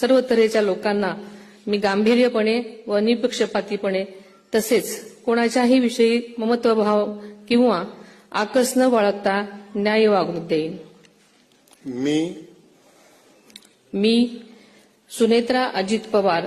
सर्व तऱ्हेच्या लोकांना मी गांभीर्यपणे व निपक्षपातीपणे तसेच कोणाच्याही विषयी ममत्वभाव किंवा आकस न बाळगता न्याय वागणूक देईन. मी मी सुनेत्रा अजित पवार.